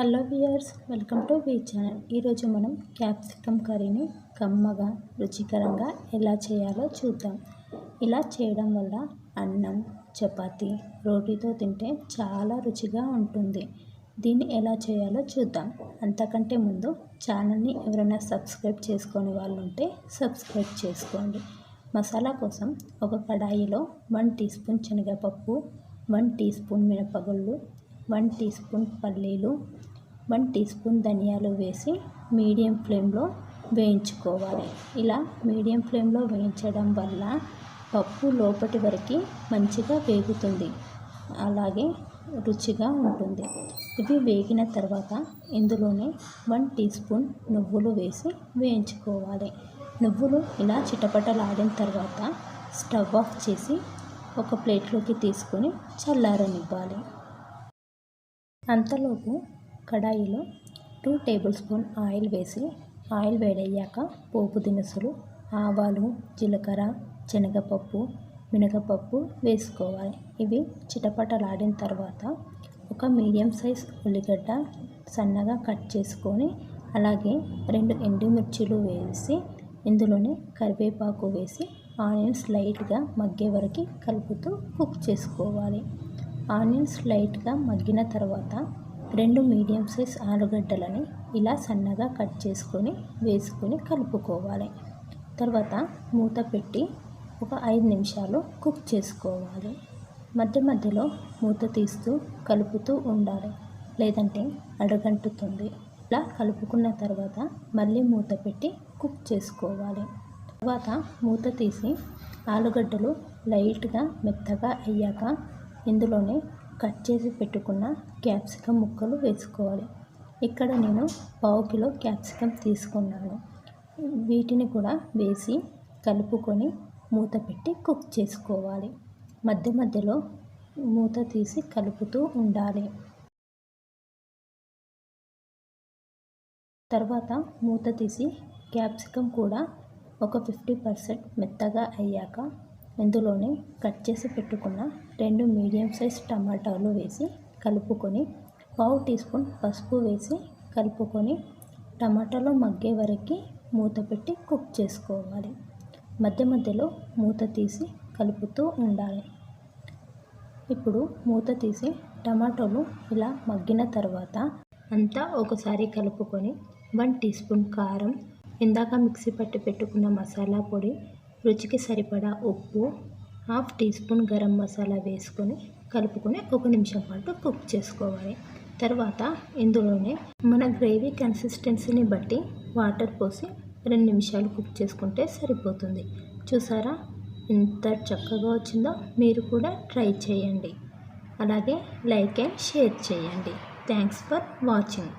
Hello viewers welcome to V channel. ఈరోజు మనం capsicum కర్రీని కమ్మగా రుచికరంగా ఎలా చేయాలో చూద్దాం. ఇలా చేయడం వల్ల అన్నం చపాతి రోటీతో తింటే చాలా రుచిగా ఉంటుంది. దీన్ని ఎలా చేయాలో చూద్దాం. అంతకంటే ముందు ఛానల్ని ఎవరైనా సబ్స్క్రైబ్ చేసుకొని వాళ్ళు ఉంటే సబ్స్క్రైబ్ చేసుకోండి. మసాలా కోసం ఒక కడాయిలో వన్ టీ స్పూన్ శనగపప్పు వన్ టీ స్పూన్ మినపగుళ్ళు వన్ టీ స్పూన్ పల్లీలు వన్ టీ స్పూన్ ధనియాలు వేసి మీడియం ఫ్లేమ్లో వేయించుకోవాలి. ఇలా మీడియం ఫ్లేమ్లో వేయించడం వల్ల పప్పు లోపటి వరకు మంచిగా వేగుతుంది. అలాగే రుచిగా ఉంటుంది. ఇవి వేగిన తర్వాత ఇందులోనే వన్ టీ స్పూన్ నువ్వులు వేసి వేయించుకోవాలి. నువ్వులు ఇలా చిటపటలాడిన తర్వాత స్టవ్ ఆఫ్ చేసి ఒక ప్లేట్లోకి తీసుకొని చల్లారనివ్వాలి. అంతలోపు కడాయిలో టూ టేబుల్ స్పూన్ ఆయిల్ వేసి ఆయిల్ వేడయ్యాక పోపు దినుసులు ఆవాలు జీలకర్ర శనగపప్పు మినగపప్పు వేసుకోవాలి. ఇవి చిటపటలాడిన తర్వాత ఒక మీడియం సైజ్ ఉల్లిగడ్డ సన్నగా కట్ చేసుకొని అలాగే రెండు ఎండుమిర్చీలు వేసి ఇందులోనే కరివేపాకు వేసి ఆనియన్స్ లైట్గా మగ్గే వరకు కలుపుతూ కుక్ చేసుకోవాలి. ఆనియన్స్ లైట్గా మగ్గిన తర్వాత రెండు మీడియం సైజ్ ఆలుగడ్డలని ఇలా సన్నగా కట్ చేసుకొని వేసుకొని కలుపుకోవాలి. తర్వాత మూత పెట్టి ఒక ఐదు నిమిషాలు కుక్ చేసుకోవాలి. మధ్య మధ్యలో మూత తీస్తూ కలుపుతూ ఉండాలి. లేదంటే అడగంటుతుంది. ఇలా కలుపుకున్న తర్వాత మళ్ళీ మూత పెట్టి కుక్ చేసుకోవాలి. తర్వాత మూత తీసి ఆలుగడ్డలు లైట్గా మెత్తగా అయ్యాక ఇందులోనే కట్ చేసి పెట్టుకున్న క్యాప్సికమ్ ముక్కలు వేసుకోవాలి. ఇక్కడ నేను పావు కిలో క్యాప్సికమ్ తీసుకున్నాను. వీటిని కూడా వేసి కలుపుకొని మూత పెట్టి కుక్ చేసుకోవాలి. మధ్య మధ్యలో మూత తీసి కలుపుతూ ఉండాలి. తర్వాత మూత తీసి క్యాప్సికమ్ కూడా ఒక ఫిఫ్టీ పర్సెంట్ మెత్తగా అయ్యాక ఇందులోనే కట్ చేసి పెట్టుకున్న రెండు మీడియం సైజ్ టమాటాలు వేసి కలుపుకొని పావు టీ స్పూన్ పసుపు వేసి కలుపుకొని టమాటాలో మగ్గే వరకు మూత పెట్టి కుక్ చేసుకోవాలి. మధ్య మధ్యలో మూత తీసి కలుపుతూ ఉండాలి. ఇప్పుడు మూత తీసి టమాటోలు ఇలా మగ్గిన తర్వాత అంతా ఒకసారి కలుపుకొని వన్ టీ స్పూన్ కారం ఇందాక మిక్సీ పట్టి పెట్టుకున్న మసాలా పొడి రుచికి సరిపడా ఉప్పు half teaspoon garam masala వేసుకొని కలుపుకొని ఒక నిమిషం పాటు కుక్ చేసుకోవాలి. తర్వాత ఇందులోనే మన గ్రేవీ కన్సిస్టెన్సీని బట్టి వాటర్ పోసి రెండు నిమిషాలు కుక్ చేసుకుంటే సరిపోతుంది. చూసారా? ఎంత చక్కగా వచ్చిందో మీరు కూడా ట్రై చేయండి. అలాగే లైక్ అండ్ షేర్ చేయండి. Thanks for watching.